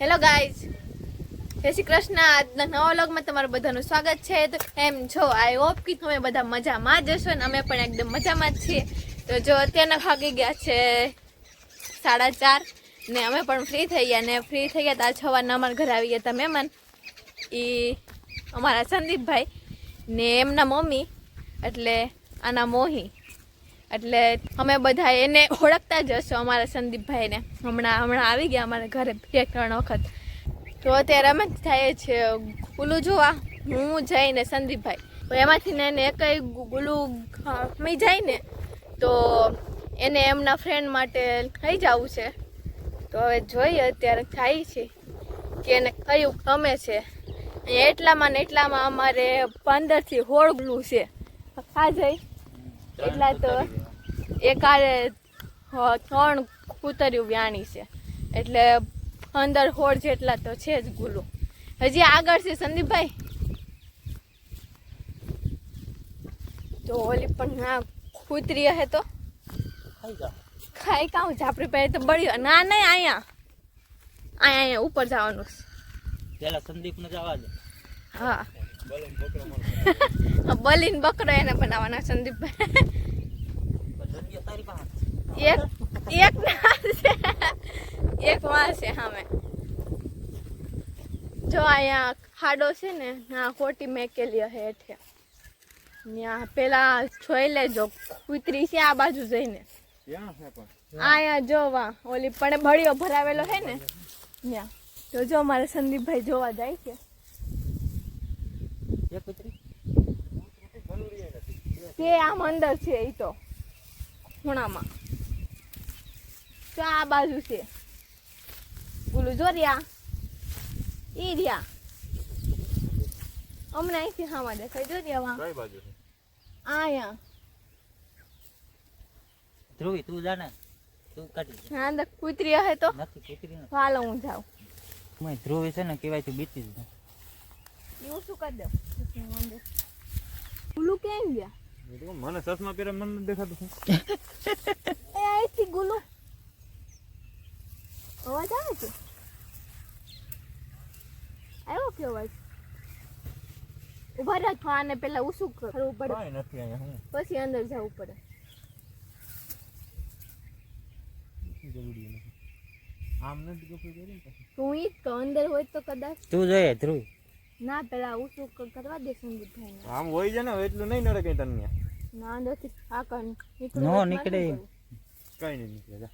Hello guys જય શ્રી કૃષ્ણ. આજના નવા વ્લોગમાં તમારું બધાનું સ્વાગત છે. તો એમ છો આઈ હોપ કે તમે બધા મજામાં જ હશો ને અમે પણ એકદમ મજામાં જ છીએ. તો જો અત્યારના ભાગી ગયા છે સાડા ચાર ને અમે પણ ફ્રી થઈ ગયા ને ફ્રી થઈ ગયા તો આજ સવારના અમારા ઘરે આવી ગયા હતા મહેમાન. એ અમારા સંદીપભાઈ ને એમના મમ્મી એટલે આના મોહી. એટલે અમે બધા એને ઓળખતા જ હશો અમારા સંદીપભાઈને. હમણાં હમણાં આવી ગયા અમારા ઘરે બે, ત્રણ વખત. તો અત્યારે અમે જ થાય છે ગુલુ જોવા. હું જઈને સંદીપભાઈ. એમાંથી ને એને એકઈ ગુલુ અમે જાય ને તો એને એમના ફ્રેન્ડ માટે થઈ જવું છે. તો હવે જોઈએ અત્યારે થાય છે કે એને કયું ગમે છે. એટલામાં ને એટલામાં અમારે પંદરથી હોળ ગુલું છે. ખા જાય એટલા તો એકારે ત્રણ કૂતર્યું વ્યાણી છે. એટલે અંદર હોળ જેટલા તો છે જ ગુલુ. હજી આગળ છે સંદીપભાઈ? તો ઓલી પણ ના કૂતરી હે તો? ખાઈ કાઉ છે? આપણી પાસે તો બળ્યો ના નહીં અહીંયા. અહીંયા અહીંયા ઉપર જવાનું છે. પેલા સંદીપ ને જવા દે. હા. બલીન બકરો એને બનાવવાના સંદીપભાઈ. એક એક ના છે. એક માં છે સામે. જો અહીંયા ખાડો છે ને ના ખોટી મેકેલી હે હેઠે. ત્યાં પેલા જોઈ લેજો કૂતરી છે આ બાજુ જઈને. અહીંયા જોવા ઓલી પણ બળીઓ ભરાવેલો હે ને ત્યાં. તો જો મારે સંદીપભાઈ જોવા જાય છે. તે આમ અંદર છે એ તો. ખૂણામાં. તો આ બાજુ છે. ઓલું જો રહ્યા. એ રહ્યા. હમણાં અહીંથી હામાં દેખાય. જો રહ્યા વાં. આયા ધ્રુવી તું જાને તું કાઢી હા અંદર કૂતરી હે તો. નથી કૂતરી નથી. હું જાઉં. મેં ધ્રુવી છે ને કેવાય તું બીતી જ. એવું શું કરી દઉં? ગુલું કેમ ગયા? મને ચશ્મા પહેરે મને નથી દેખાતું. એ આઈથી ગુલુ અવાજ આવે છે? આવ્યો કે અવાજ? ઊભા રાખો આને પેલા ઉસુક કરવું પડે કાંઈ નથી અહીંયા હું. પછી અંદર જવું પડે. જરૂરી નથી આમ નથી ગોપી કરી હું ઈ જ અંદર હોય તો કદાચ. તું જોઈએ ધ્રુવી. ના પેલા ઉસુક કરવા દે સંદીપભાઈ આમ હોય છે ને એટલું નહીં નડે કઈ તને ના અંદરથી આ કણ નો નીકળે કઈ નહીં નીકળે જા.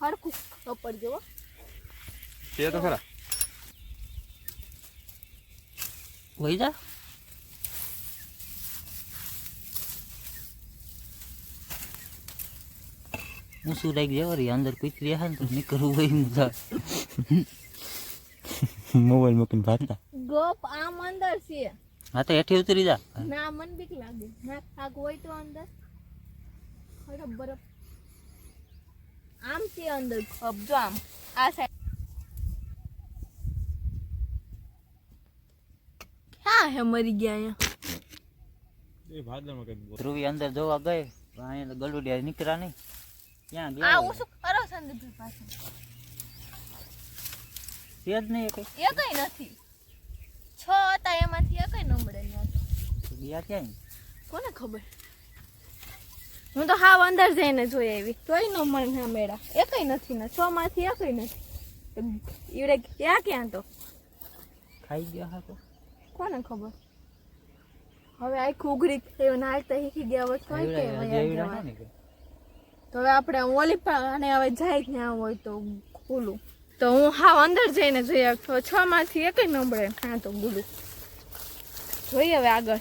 હરખું કપડ જેવો તે તો ખરા. વહી જા. હું શું લાગી જાય વળી અંદર કૂતરી હે ને તો નીકળવું હોય થાય. મોબાઈલ મૂકીને ભાગતા. ગોપ આમ અંદર છે. હા તો હેઠી ઉતરી જા. ના મન બીક લાગે. ના થાક હોય તો અંદર. બરફ બરફ આમ છે અંદર. ખપ જો આમ. આ સાઈડ ક્યાં હે મરી ગયા અહીંયા? એ ભાદરમાં કઈ ધ્રુવી અંદર જોવા ગઈ અહીંયા ગલુડિયા નીકળ્યા નહીં. ક્યાં ગયા કરો છે જ નહીં એ કઈ. નથી. છ હતા એમાંથી એ કઈ ન મળે ત્યાં તો તો. ગયા ક્યાં કોને ખબર? હું તો હાવ અંદર જઈને જોઈ આવી. તોય ન મળે ના મેળા. એ નથી ને. છ માંથી એ નથી. ઈવડે ક્યાં ક્યાં તો? ખાઈ ગયા હા તો. કોને ખબર? હવે આખું ઉઘડી થયો નાખતા શીખી ગયા હોય તો કે એવડા વયા એવડા જવાય. હે ને કે. તો હવે આપણે ઓલી પણ અને હવે જાય ત્યાં હોય તો ખુલ્લું. તો હું હાવ અંદર જઈને જોઈ તો છ. માંથી એક ન હા તો ગુડું. જોઈએ હવે આગળ.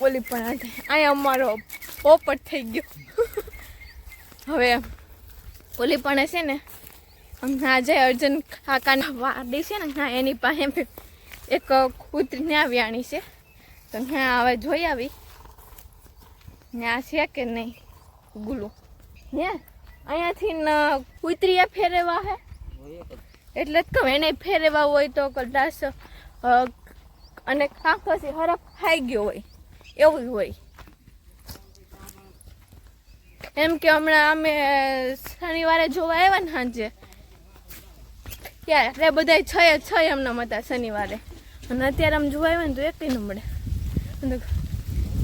ઓલી પણ અહીંયા અમારો પોપટ થઈ ગયો. હવે ઓલી પણ છે ને હમણાં જે અર્જુન કાકાના વાડી છે ને, હા એની પાસે એક કૂતરી ત્યાં વ્યાણી છે. તો ત્યાં હવે જોઈ આવી. ત્યાં છે કે નહીં? ગુલું હે? અહીંયાથી કુતરીએ ફેરવા હે. એટલે જ કહું, એને ફેરવા હોય તો કદાચ અને કાંકસી હરફ ખાઈ ગયો હોય, એવું હોય. એમ કે હમણાં અમે શનિવારે જોવા આવ્યા ને સાંજે એટલે બધા છ એ છ એમના હતા શનિવારે. અને અત્યારે આમ જોવા આવ્યા ને તો એક મળે.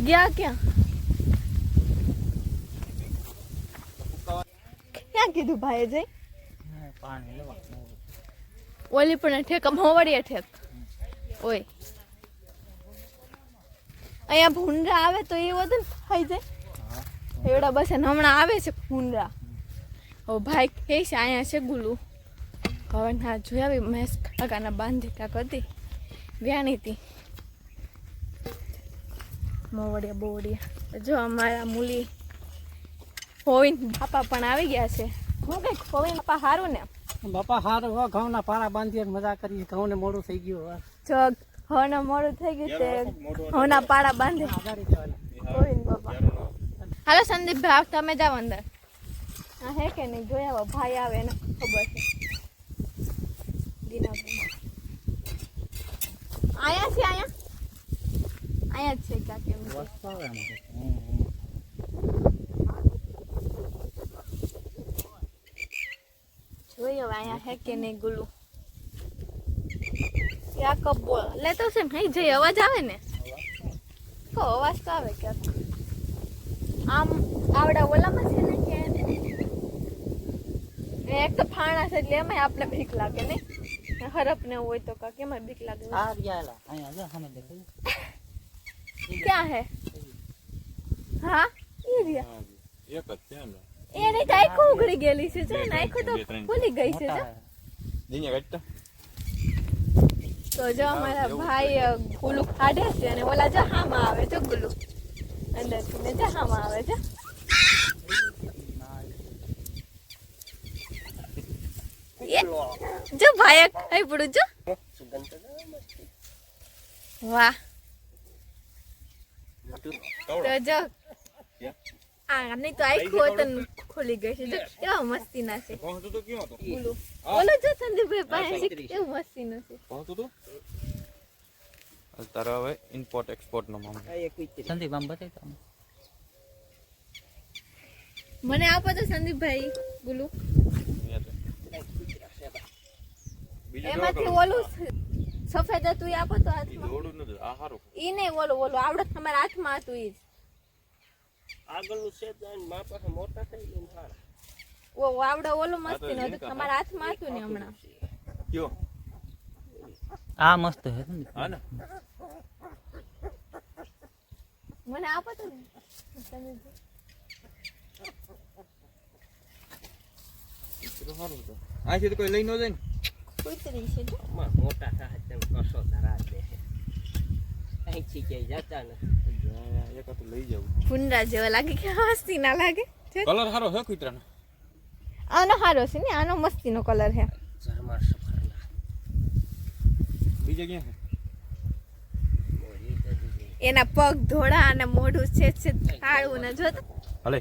ગયા ક્યાં? ક્યાં કીધું ભાઈએ જઈ? પાણી લેવા ઓલી પણ ઠેક મોવડીએ ઠેક. ઓય. અહીંયા ભૂંડરા આવે તો એ વધુ થઈ જાય. એવડા બસ હમણાં આવે છે ભૂંડા હવે ભાઈ કહે છે અહીંયા છે ગુલુ. હવે ના જોયા બી મહેશ કાકાના બાંધી કાક હતી વ્યાણી હતી મોવડિયા બોવડિયા. જો અમારા મૂલી હોવીન બાપા પણ આવી ગયા છે. હું કંઈક હોવિન બાપા હારું ને? બાપા હારું હો ઘઉંના પારા બાંધી મજા કરી ઘઉં ને મોડું થઈ ગયું હવે. જો હવના મોડું થઈ ગયું છે. હવના પાડા બાંધે જવાનું. બાપા. હાલો સંદીપ ભાઈ તમે જાઓ અંદર. હા હે કે નહીં? જોયા ભાઈ આવે એને ખબર છે. દીનાભાઈ. આયા છે આયા? આયા જ છે કાકે. વસ્તુ આવે આમાં તો. હમ, હમ. જોઈએ હવે અહીંયા હે કે નહીં ગુલું ક્યાં કપ બોલ લેતો છે ને જઈ અવાજ આવે ને તો અવાજ તો આવે ક્યાંક આમ આવડા ઓલામાં છે ને કે એ એક તો ફાણા છે એટલે એમાંય આપણે બીક લાગે ને હરપ ને એવું હોય તો કાંક એમાં બીક લાગે આ રહ્યા એલા. અહીંયા જો સામે દેખાય ક્યાં હે હા એ રહ્યા એક જ છે ને એની તો આખું ઉઘડી ગયેલી છે જો ને આખું તો ખુલી ગઈ છે જો. દિને જીને તો. જો અમારા ભાઈ ગુલુ કાઢે છે અને ઓલા જો હામાં આવે છે ગુલુ. અંદરથી ને જો હામાં આવે છે. જો ભાઈ ખાઈ પડું જો. વાહ. તો જો. આની તો આખું વતન ખુલી ગઈ છે. જો કેવા મસ્તી ના છે. પહોંચતો તો ક્યાં હતો? બોલો. બોલો જો સંદીપભાઈ પાસે છે કેવું મસ્તી નો છે. પહોંચતો તો? તારા હવે ઇમ્પોર્ટ એક્સપોર્ટ નો મામલો. સંદીપ આમ બતાવી તો મને આપો તો સંદીપભાઈ. બોલો. એમાંથી ઓલું સફેદ હતું એ આપો તો હાથમાં. ઈ નહીં ઓલું ઓલું આવડત તમારા હાથમાં હતું ઈ જ. આગળનું છે તો મા પાસે મોટા થઈ ગયા સારા. ઓ આવડે ઓલું મસ્તી નું તમારા હાથમાં હતું ને હમણાં. કયો? આ મસ્ત છે હા ને. મને આપો તો ને. કોઈ લઈ ન જાય ને? કૂતરી છે મોટા થાય તેમ કશો ધરા દે. અહીંથી ક્યાંય જતા ને એક હતું લઈ જવું ભૂંડા જેવા લાગે કે મસ્તી ના લાગે. કલર સારો છે કુતરાનો? આનો હારો છે ને આનો મસ્તી કલર છે. ઝરમર સફરના. બીજે ક્યાં મોરી એના પગ ધોળા અને મોઢું છે છે કાળું ને જો હલે.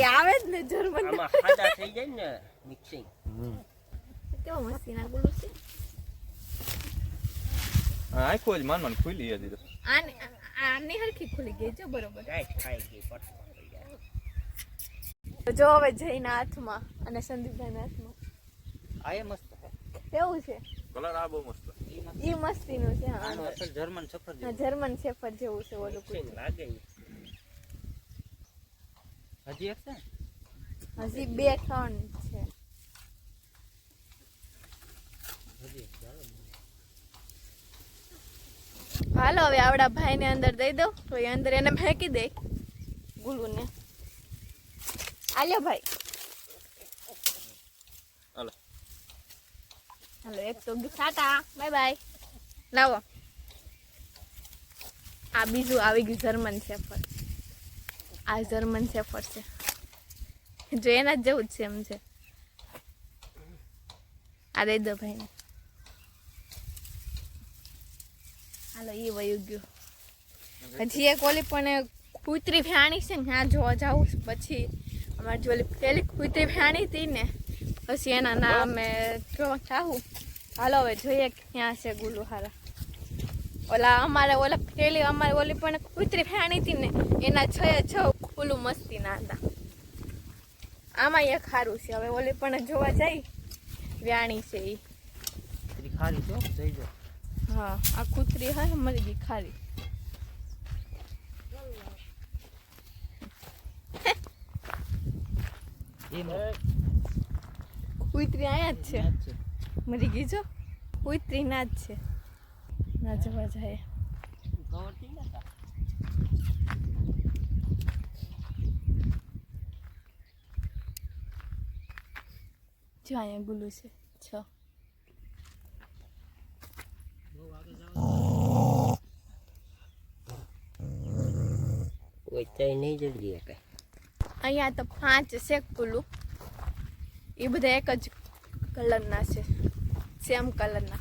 એ આવે જ ને જર્મન આમાં ખાડા થઈ જાય ને મિક્સિંગ કેવો મસ્તી ના ગુલું છે? આખો જ માન માન ખુલી હતી આને આની હરખી ખુલી ગઈ જો બરોબર. ખાઈ ગઈ પટમાં તો જો હવે જઈના હાથમાં અને સંદીપભાઈના હાથમાં. આ એ મસ્ત છે. કેવું છે? કલર આ બહુ મસ્ત ઈ મસ્તીનું છે હા. અસલ જર્મન સફર જેવું. જર્મન શેફર જેવું છે ઓલું કુછ લાગે હજી એક છે? હજી બે ત્રણ છે હજી એક ચાલો. હાલો હવે આવડા ભાઈને અંદર દઈ દો તો એ અંદર એને ફેંકી દે. ગુલુને. આલ્યો ભાઈ. હાલો. હાલો એક તો ટાટા બાય બાય. લાવો. આ બીજું આવી ગયું જર્મન શેફર આ જર્મન શેફર છે. જો એના જેવું જ છે એમ છે. આ દઈ દો ભાઈને. હાલો એ વયું ગયું. હજી એક ઓલી પણ કૂતરી ફ્યાણી છે ને, ત્યાં જોવા જાઉં. પછી અમારી જોલી પેલી કૂતરી ફ્યાણી હતી ને, પછી એના નામે જોવા જાઉં. હાલો, હવે જોઈએ ક્યાં છે ગુલુ હારા. ઓલા અમારે ઓલા પેલી, અમારે ઓલી પણ કૂતરી ફ્યાણી હતી ને, એના છ છ ખુલ્લું મસ્તી ના હતા. આમાં એક સારું છે. હવે ઓલી પણ જોવા જાય. વ્યાણી છે એ ખારી છો જઈ જાઓ. હા આ કૂતરી હા મરી ગઈ ખારી. કૂતરી અહીંયા જ છે. મરી ગઈ જો. કૂતરી ના જ છે. ના જવા જાય. જો અહીંયા ગુલું છે. તઈ નહીં જલ્દી કઈ અહીંયા તો પાંચ છે કુલું એ બધા એક જ કલરના છે. સેમ કલરના.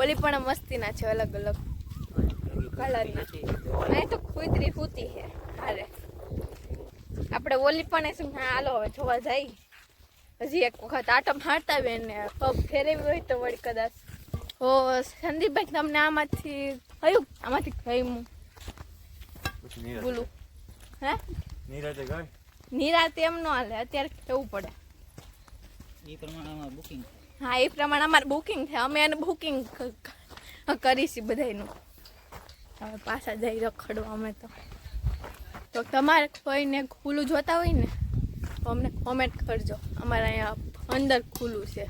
ઓલી પણ મસ્તીના છે અલગ અલગ. કલરના. અહીં તો કુતરી સૂતી છે હારે. આપણે ઓલી પણ શું ના હાલો હવે જોવા જાય. હજી એક વખત આટો મારતા બેન ને પગ ફેરવી હોય તો વળી કદાચ. ઓ સંદીપભાઈ તમને આમાંથી કયું આમાંથી કયું બોલું હે? નીરજે ગાય? નિરાતે એમ ન હાલે અત્યારે કેવું પડે? એ પ્રમાણે અમારે બુકિંગ હા એ પ્રમાણે અમારે બુકિંગ થાય અમે એને બુકિંગ કરીશી બધાયનું. હવે પાછા જઈ રખડવા અમે તો. તો તમારે કોઈને ખુલ્લું જોતા હોય ને તો અમને કોમેન્ટ કરજો. અમારે અહીંયા અંદર ખુલ્લું છે.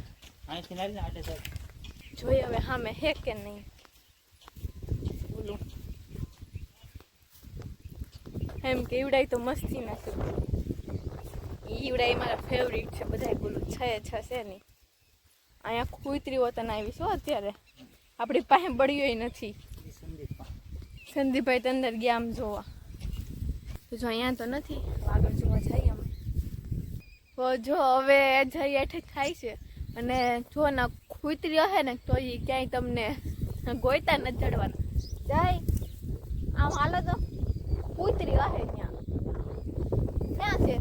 જોઈએ હવે હા મેં હે કે નહીં ખુલ્લું એમ કે ઈવડાઈ તો મસ્તી ના કરું. ઈવડાઈ મારા ફેવરિટ છે બધા બોલું છે છે છે નહીં. અહીંયા કુતરી વતન આવી છો અત્યારે. આપણી પાસે બળ્યો નથી. સંદીપભાઈ તંદર ગયા આમ જોવા. તો જો અહીંયા તો નથી આગળ જોવા જઈએ અમે. તો જો હવે જઈ એઠે થાય છે. અને જો ના કુતરી હશે ને તો એ ક્યાંય તમને ગોઈતા નથી ચડવાના. જાય. આમ હાલો તો. કૂતરી હશે ત્યાં ક્યાં છે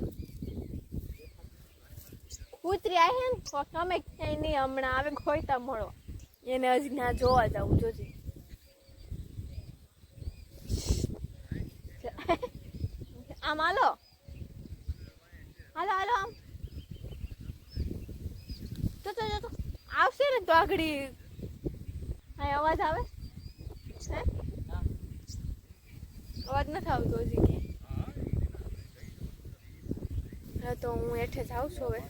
કૂતરી આવી ને તમે ક્યાંય નહીં હમણાં આવે ખોઈતા મળો એને હજી ના જોવા જાવ જોજે આમ હાલો હાલો હાલો આમ તો આવશે ને તો આગળ અવાજ આવે હે અવાજ નથી આવતો હજી. હા, તો હું હેઠે જાઉં છું હવે.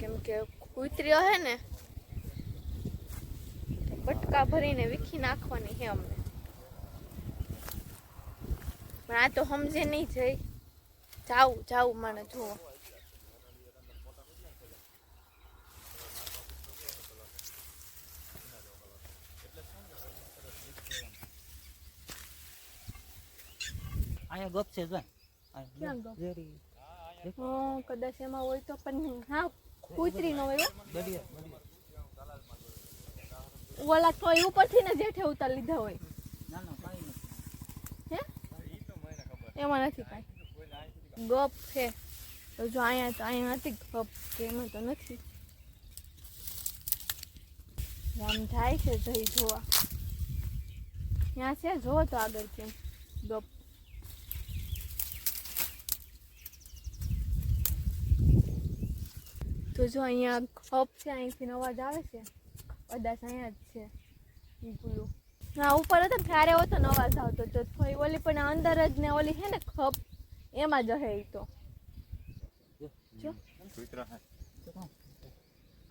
કેમ કે કૂતરી હે ને બટકા ભરીને વીખી નાખવાની છે અમને. પણ આ તો સમજે નહીં જઈ. જાવું જાવું મને, જુઓ. અહીંયા ગપ છે જો. ક્યાં ગપ? વેરી હા કદાચ એમાં હોય તો પણ હા કૂતરી નો હોય ઓલા તો એ ઉપરથી ને જેઠે ઉતાર લીધા હોય. ના ના કાંઈ નથી. હે? એમાં નથી કાંઈ ગપ છે. તો જો અહીંયા તો અહીંયા નથી ગપ કે એમાં તો નથી. આમ જાય છે જઈ જોવા. ત્યાં છે જોવો તો આગળ છે ગપ તો જો અહીંયા ખપ છે અહીંથી અવાજ આવે છે. અદાસ અહીંયા જ છે. પેલું હા ઉપર હતો ત્યારે હતો ને અવાજ આવતો તો થોડી ઓલી પણ અંદર જ ને ઓલી છે ને ખપ એમાં જ હે તો.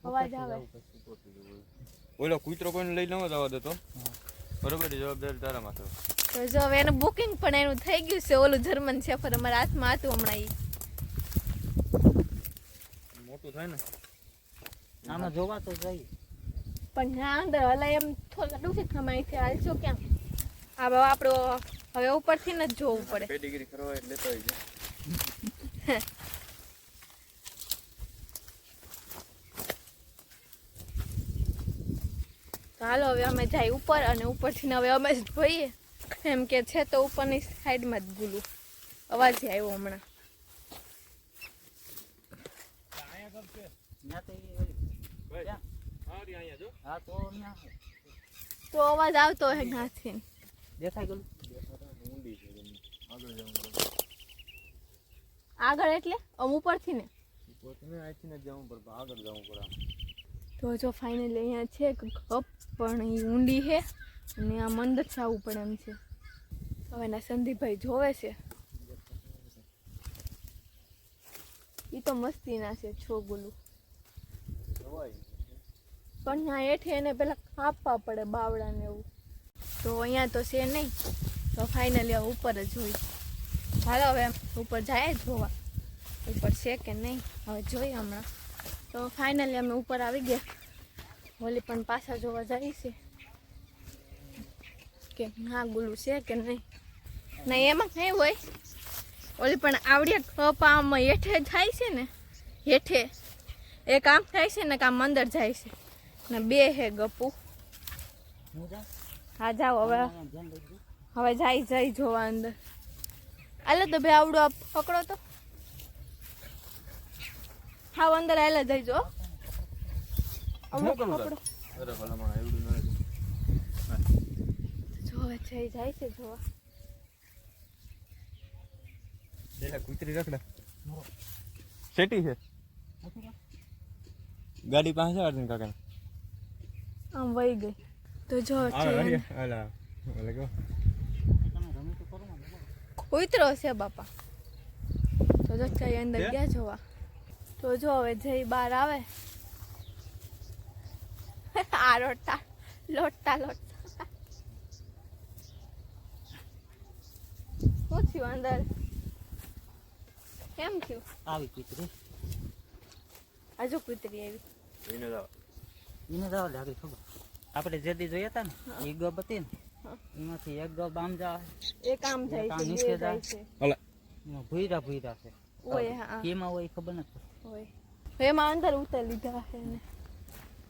અવાજ આવે. ઓલો કૂતરો કોઈને લઈ ન જવા દેતો બરોબર જવાબદારી તારા માથે તો જો હવે એનું બુકિંગ પણ એનું થઈ ગયું છે ઓલું જર્મન સેફર અમારા હાથમાં હતું હમણાં ઈ. મોટું થાય ને? આમાં જોવા તો જઈ પણ ના અંદર હલા એમ થોડું છે તમે અહીંથી હાલશો ક્યાં? હા હવે આપણો હવે ઉપરથી ન જોવું પડે. પેડિગ્રી કરવા એટલે તો આવી જાય. તો હાલો હવે અમે જાય ઉપર અને ઉપરથી હવે અમે જ જોઈએ. એમ કે છે તો ઉપરની સાઈડમાં જ ગુલું અવાજ આવ્યો હમણાં. તો અવાજ આવતો હે ત્યાંથી. દેખાય ગયું? ઊંડી છે જમીન. આગળ જવું એટલે અમ ઉપરથી ને જવું જવું તો જો ફાઇનલી અહીંયા છે કપ પણ એ ઊંડી છે અને આ મંદ જ પણ પડે એમ છે. હવે એના સંદીપભાઈ જોવે છે. એ તો મસ્તીના છે છો ગુલું પણ ત્યાં હેઠે એને પેલા કાપવા પડે બાવડાને એવું. તો અહીંયા તો છે નહીં. તો ફાઇનલી હવે ઉપર જ હોય. હાલો હવે ઉપર જાય જોવા. ઉપર છે કે નહીં? હવે જોઈએ હમણાં. તો ફાઇનલી અમે ઉપર આવી ગયા. હોલી પણ પાછા જોવા જઈએ છે. કે ના ગુલું છે કે નહીં? નહીં, એમાં કંઈ હોય. ઓલી પણ આવડ્યા કપ આમ હેઠે જાય છે ને? હેઠે. એક આમ થાય છે ને કામ અંદર જાય છે. ને બે હે ગપુ હા જાઓ હવે. હવે જાય જાય જોવા અંદર. આલે તો ભાઈ આવડો આપ પકડો તો. હા. અંદર? આયલા જઈ જો જોવા જઈ જાય છે જોવા. કૂતરી રખડા. સેટી છે? ગાડી પાસે છે અર્જુન કાકા આમ વહી ગઈ તો જો છે અલા ઓલે કહો કૂતરો છે બાપા તો જો જઈ અંદર છે? ગયા જોવા તો જો હવે જઈ બહાર આવે આ લોટા લોટા લોટા શું થયું અંદર કેમ થયું આવી કૂતરી આજુ કૂતરી આવી. જાવ એને જવા લાગે ખબર. આપણે જે દી જોયા હતા ને એ ગબ હતી ને. એમાંથી એક ગબ આમ જાય એક આમ જાય છે નીચે જાય. છે. ઓલા એમાં ભૂરા ભૂયરા છે. ઓય હા કેમાં હોય ખબર નથી ઓય. એમાં અંદર ઉતાર લીધા છે ને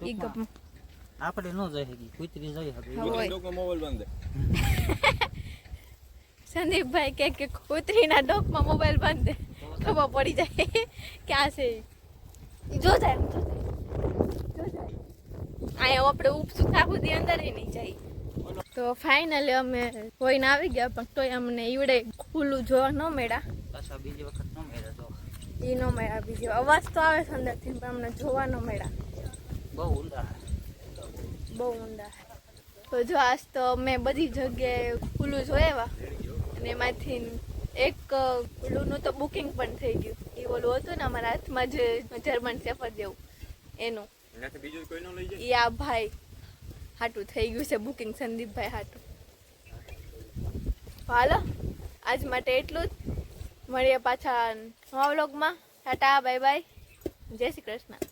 ઈ ગબ આપણે ન જઈ શકીએ કૂતરી જઈ હા, લોકો મોબાઈલ બંધ સંદીપભાઈ કે કે કૂતરીના ડોકમાં મોબાઈલ બંધ ખબર પડી જાય ક્યાં છે જો જાય જો જાય. અહીંયા આપણે ઉપસું થાકુથી અંદર ય નહીં જાય. તો ફાઇનલી અમે કોઈને આવી ગયા પણ તોય અમને ઈવડે ખુલ્લું જોવા ન મળ્યા. બીજી વખત ન મેળે તો. એ ન મળ્યા બીજી અવાજ તો આવે છે અંદરથી પણ અમને જોવા ન મળ્યા. બહુ ઊંડા. બહુ ઊંડા. તો જો આજ તો મેં બધી જગ્યાએ ખુલ્લું જોયા અને એમાંથી એક ખુલ્લુંનું તો બુકિંગ પણ થઈ ગયું. ઓલું હતું ને અમારા હાથમાં જે જર્મન સેફર જેવું એનું. એનાથી બીજું કોઈ લઈ જાય? એ ભાઈ હાટું થઈ ગયું છે બુકિંગ સંદીપભાઈ હાટું. હાલો આજ માટે એટલું જ. મળીએ પાછા નવા વ્લોગમાં. ટાટા બાય બાય જય શ્રી કૃષ્ણ.